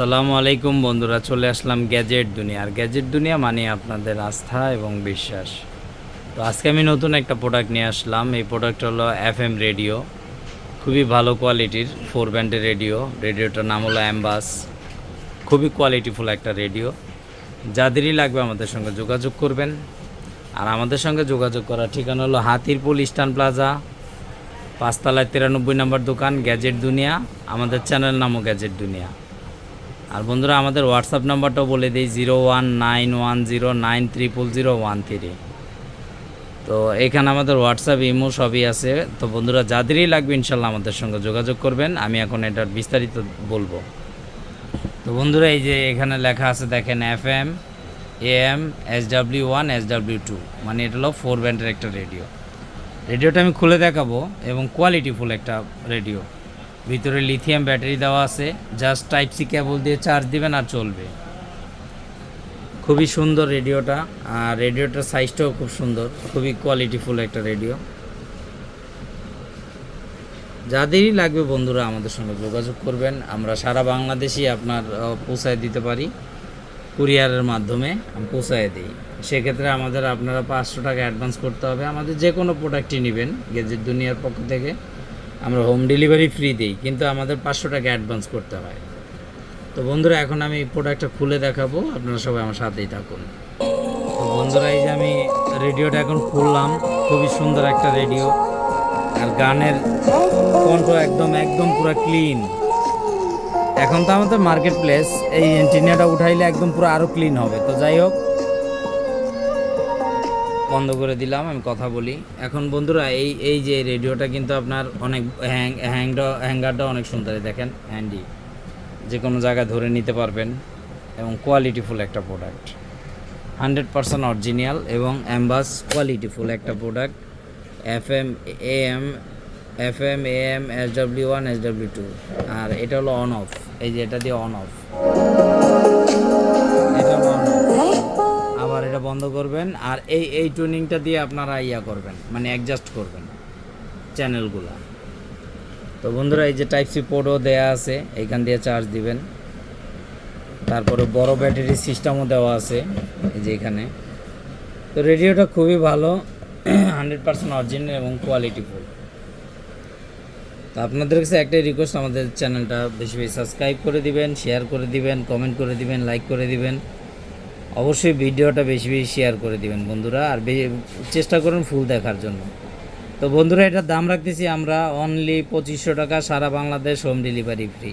আসসালামু আলাইকুম বন্ধুরা, চলে আসলাম গ্যাজেট দুনিয়া। আর গ্যাজেট দুনিয়া মানে আপনাদের আস্থা এবং বিশ্বাস। তো আজকে আমি নতুন একটা প্রোডাক্ট নিয়ে আসলাম। এই প্রোডাক্ট হলো এফ এম রেডিও। খুবই ভালো কোয়ালিটির ফোর ব্যান্ডের রেডিও। রেডিওটার নাম হলো অ্যাম্বাস। খুবই কোয়ালিটিফুল একটা রেডিও। যাদেরই লাগবে আমাদের সঙ্গে যোগাযোগ করবেন। আর আমাদের সঙ্গে যোগাযোগ করার ঠিকানা হলো হাতিরপুল ইস্টার্ন প্লাজা, পাঁচতলায় তিরানব্বই নম্বর দোকান, গ্যাজেট দুনিয়া। আমাদের চ্যানেল নামও গ্যাজেট দুনিয়া। আর বন্ধুরা আমাদের হোয়াটসঅ্যাপ নাম্বারটাও বলে দিই zero one nine one zero nine triple zero one three তো এখানে আমাদের হোয়াটসঅ্যাপ ইমো সবই আছে। তো বন্ধুরা যাদেরই লাগবে ইনশাল্লাহ আমাদের সঙ্গে যোগাযোগ করবেন। আমি এখন এটার বিস্তারিত বলব। তো বন্ধুরা এই যে এখানে লেখা আছে, দেখেন F M M S W one S W two. মানে এটা হলো ফোর ব্যান্ডের একটা রেডিও। রেডিওটা আমি খুলে দেখাবো এবং কোয়ালিটিফুল একটা রেডিও। ভিতরে লিথিয়াম ব্যাটারি দেওয়া আছে জাস্ট টাইপ সি কেবল দিয়ে চার্জ দিবেন আর চলবে। খুবই সুন্দর রেডিওটা, আর রেডিওটার সাইজটাও খুব সুন্দর, খুবই কোয়ালিটিফুল একটা রেডিও। যাদেরই লাগবে বন্ধুরা আমাদের সঙ্গে যোগাযোগ করবেন, আমরা সারা বাংলাদেশই আপনার পৌঁছায় দিতে পারি, কুরিয়ারের মাধ্যমে পৌঁছায় দিই। সেক্ষেত্রে আমাদের আপনারা পাঁচশো টাকা অ্যাডভান্স করতে হবে, আমাদের যে কোনো প্রোডাক্টই নেবেন, গেজেট দুনিয়ার পক্ষ থেকে। আমরা হোম ডেলিভারি ফ্রি দিই, কিন্তু আমাদের পাঁচশো টাকা অ্যাডভান্স করতে হয়। তো বন্ধুরা, এখন আমি প্রোডাক্টটা খুলে দেখাবো, আপনারা সবাই আমার সাথেই থাকুন। তো বন্ধুরা, এই যে আমি রেডিওটা এখন খুললাম, খুবই সুন্দর একটা রেডিও আর গানের কণ্ঠ একদম একদম পুরো ক্লিন এখন তো আমাদের মার্কেট প্লেস এই এন্টিনিয়াটা উঠাইলে একদম পুরো আরও ক্লিন হবে। তো যাই হোক বন্ধ করে দিলাম, আমি কথা বলি। এখন বন্ধুরা, এই এই যে রেডিওটা কিন্তু আপনার অনেক হ্যাং হ্যাংটা হ্যাঙ্গারটা অনেক সুন্দর দেখেন, হ্যান্ডি। যে কোনো জায়গায় ধরে নিতে পারবেন এবং কোয়ালিটিফুল একটা প্রোডাক্ট হান্ড্রেড পারসেন্ট অরিজিনাল এবং অ্যাম্বাস কোয়ালিটিফুল একটা product F M A M F M A M S W one S W two আর এটা হলো অন অফ এই যে এটা দিয়ে অন অফ আর এই এই টুনিংটা দিয়ে আপনারা ইয়া করবেন মানে অ্যাডজাস্ট করবেন চ্যানেলগুলো তো বন্ধুরা, এই যে টাইপ সি পোর্টও দেয়া আছে, এইখান দিয়ে চার্জ দিবেন। তারপরে বড় ব্যাটারি সিস্টেমও দেওয়া আছে, এই যে এখানে। তো রেডিওটা খুবই ভালো হান্ড্রেড পার্সেন্ট অরিজিনাল এবং কোয়ালিটিফুল তো আপনাদের কাছে একটাই রিকোয়েস্ট আমাদের চ্যানেলটা বেশি বেশি সাবস্ক্রাইব করে দিবেন শেয়ার করে দিবেন কমেন্ট করে দিবেন লাইক করে দিবেন। অবশ্যই ভিডিওটা বেশি বেশি শেয়ার করে দিবেন বন্ধুরা, আর চেষ্টা করুন ফুল দেখার জন্য। তো বন্ধুরা, এটার দাম রাখতেছি আমরা অনলি পঁচিশশো টাকা, সারা বাংলাদেশ হোম ডেলিভারি ফ্রি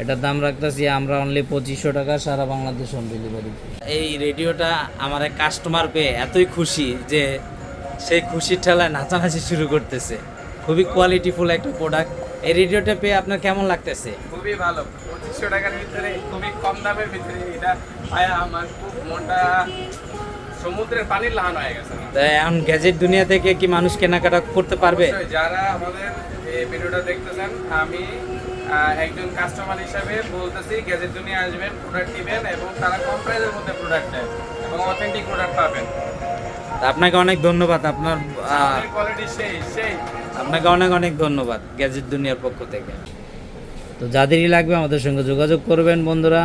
এটার দাম রাখতেছি আমরা অনলি পঁচিশশো টাকা, সারা বাংলাদেশ হোম ডেলিভারি এই রেডিওটা আমার এক কাস্টমার পেয়ে এতই খুশি যে সেই খুশির ঠেলায় নাচানাচি শুরু করতেছে। খুবই কোয়ালিটিফুল একটা প্রোডাক্ট এই রেডিওটা পেয়ে আপনার কেমন লাগতেছে? খুবই ভালো। পঁচিশশো টাকার ভিতরে খুবই কম দামের ভিতরে এটা পায়া আমার খুব মনটা সমুদ্রের পানির লাহান হয়ে গেছে। আমার। তো এখন গ্যাজেট দুনিয়া থেকে কি মানুষ কেনাকাটা করতে পারবে? যারা আমাদের এই ভিডিওটা দেখতেছেন আমি একজন কাস্টমার হিসাবে বলতেছি গ্যাজেট দুনিয়া আসবেন প্রোডাক্ট নেবেন এবং তারা কম প্রাইসের মধ্যে প্রোডাক্ট নেন এবং অথেন্টিক প্রোডাক্ট পাবেন। আপনাকে অনেক ধন্যবাদ, আপনার আপনাকে অনেক অনেক ধন্যবাদ গ্যাজেট দুনিয়ার পক্ষ থেকে। তো যাদেরই লাগবে আমাদের সঙ্গে যোগাযোগ করবেন বন্ধুরা।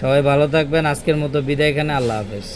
সবাই ভালো থাকবেন, আজকের মতো বিদায় এখানে, আল্লাহ হাফেজ।